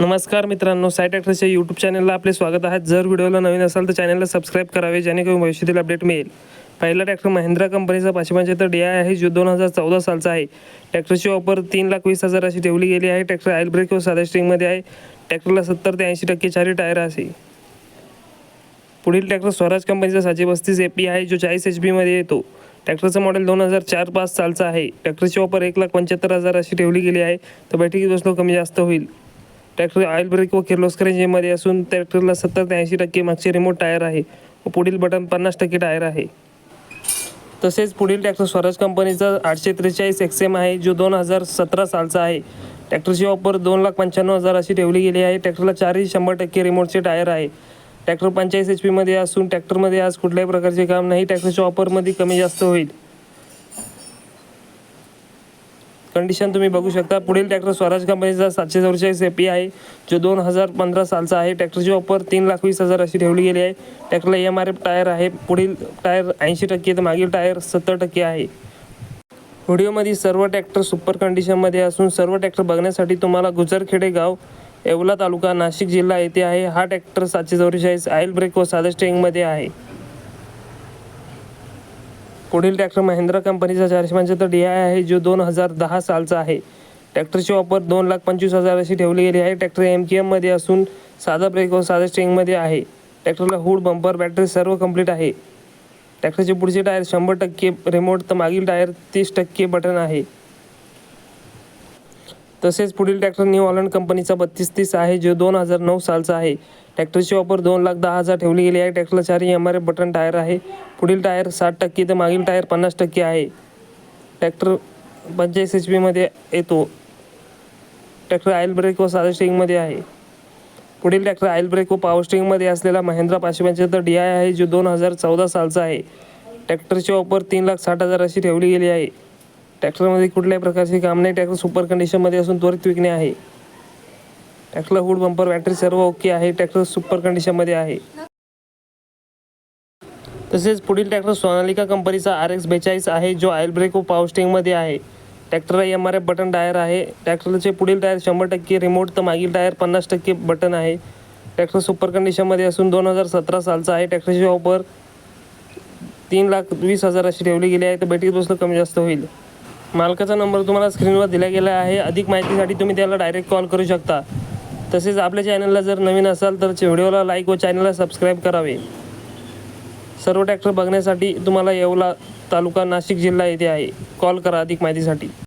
नमस्कार मित्रांनो साईट ट्रॅक्टरच्या यूट्यूब चॅनलला आपले स्वागत आहे. जर व्हिडिओला नवीन असाल तर चॅनलला सबस्क्राईब करावे जेणेकरून भविष्यातील अपडेट मिळेल. पहिला ट्रॅक्टर महिंद्रा कंपनीचा पाचशे पंच्याहत्तर डी आय आहे जो दोन हजार चौदा सालचा आहे. ट्रॅक्टरची ऑफर तीन लाख वीस हजार अशी ठेवली गेली आहे. ट्रॅक्टर आयल ब्रेक व साध्या स्ट्रिंगमध्ये आहे. ट्रॅक्टरला सत्तर ते ऐंशी टक्के चारी टायर असे. पुढील ट्रॅक्टर स्वराज कंपनीचा सातशे पस्तीस ए पी आहे जो चाळीस एच पीमध्ये येतो. ट्रॅक्टरचं मॉडेल दोन हजार चार पाच सालचा आहे. ट्रॅक्टरची ऑफर एक लाख पंच्याहत्तर हजार अशी ठेवली गेली आहे. तर बैठकीत बसलो कमी जास्त होईल. ट्रॅक्टर ऑइल ब्रेक व किर्लोस्कर इंजिनमध्ये असून ट्रॅक्टरला सत्तर ते ऐंशी टक्के मागचे रिमोट टायर आहे. व पुढील बटन पन्नास टक्के टायर आहे. तसेच पुढील ट्रॅक्टर स्वराज कंपनीचा आठशे त्रेचाळीस एक्स एम आहे जो दोन हजार सतरा सालचा आहे. ट्रॅक्टरची ऑफर दोन लाख पंच्याण्णव हजार अशी ठेवली गेली आहे. ट्रॅक्टरला चारही शंभर टक्के रिमोटचे टायर आहे. ट्रॅक्टर पंचेचाळीस एच पीमध्ये असून ट्रॅक्टरमध्ये आज कुठल्याही प्रकारचे काम नाही. ट्रॅक्टरच्या ऑफरमध्ये कमी जास्त होईल. कंडिशन तुम्ही बघू शकता. पुढील ट्रॅक्टर स्वराज कंपनीचा सातशे चौवेचाळीस ए पी आहे जो दोन हजार पंधरा सालचा आहे. ट्रॅक्टरची ऑफर तीन लाख वीस हजार अशी ठेवली गेली आहे. ट्रॅक्टरला एम आर एफ टायर आहे. पुढील टायर ऐंशी टक्के तर मागील टायर सत्तर टक्के आहे. व्हिडिओमध्ये सर्व ट्रॅक्टर सुपर कंडिशनमध्ये असून सर्व ट्रॅक्टर बघण्यासाठी तुम्हाला गुजरखेडे गाव येवला तालुका नाशिक जिल्हा येथे आहे. हा ट्रॅक्टर सातशे चौवेचाळीस आईल ब्रेक व साधा स्टेरिंगमध्ये आहे. पुढील ट्रॅक्टर महिंद्रा कंपनीचा चारशे पंच्याहत्तर डी आय आहे जो दोन हजार दहा सालचा आहे. ट्रॅक्टरची ऑफर दोन लाख पंचवीस हजार अशी ठेवली गेली आहे. ट्रॅक्टर एम के एममध्ये असून साधा ब्रेक व साधा स्टेरिंगमध्ये आहे. ट्रॅक्टरला हुड बंपर बॅटरी सर्व कंप्लीट आहे. ट्रॅक्टरचे पुढचे टायर शंभर टक्के रिमोट तर मागील टायर तीस टक्के बटन आहे. तसेच पुढील ट्रॅक्टर न्यू हॉलंड कंपनीचा बत्तीस तीस आहे जो दोन हजार नऊ सालचा आहे. ट्रॅक्टरची ऑफर दोन लाख दहा हजार ठेवली गेली आहे. ट्रॅक्टरला चारही M R F button tyre आहे. पुढील टायर साठ टक्के तर मागील टायर पन्नास टक्के आहे. ट्रॅक्टर पंचेचाळीस एच पीमध्ये येतो. ट्रॅक्टर आयल ब्रेक व साधा स्टिंगमध्ये आहे. पुढील ट्रॅक्टर आयल ब्रेक व पॉवर स्टिंगमध्ये असलेला महिंद्रा पाचशे पंच्याहत्तर डी आय आहे जो दोन हजार चौदा सालचा आहे. ट्रॅक्टरची ऑफर तीन लाख साठ हजार अशी ठेवली गेली आहे. ट्रॅक्टरमध्ये कुठल्याही प्रकारचे काम नाही. ट्रॅक्टर सुपर कंडिशनमध्ये असून त्वरित विकणे आहे. ट्रॅक्टरला हुड बंपर बॅटरी सर्व ओके आहे. ट्रॅक्टर सुपर कंडिशनमध्ये आहे. तसेच पुढील ट्रॅक्टर सोनालिका कंपनीचा आर एक्स बेचाळीस आहे जो आयल ब्रेक व पावस्टिंगमध्ये आहे. ट्रॅक्टरला M R F button tyre आहे. ट्रॅक्टरचे पुढील टायर शंभर टक्के रिमोट तर मागील टायर पन्नास टक्के बटन आहे. ट्रॅक्टर सुपर कंडिशनमध्ये असून दोन हजार सतरा सालचा आहे. ट्रॅक्टरची ऑफर तीन लाख वीस हजार अशी ठेवली गेली आहे. तर बॅटरी बसलं कमी जास्त होईल. मालकाचा नंबर तुम्हाला स्क्रीनवर दिला गेला आहे. अधिक माहितीसाठी तुम्ही त्याला डायरेक्ट कॉल करू शकता. तसेच आपल्या चॅनलला जर नवीन असाल तर व्हिडिओला लाईक व चॅनलला सबस्क्राईब करावे. सर्व ट्रॅक्टर बघण्यासाठी तुम्हाला येवला तालुका नाशिक जिल्हा येथे आहे. कॉल करा अधिक माहितीसाठी.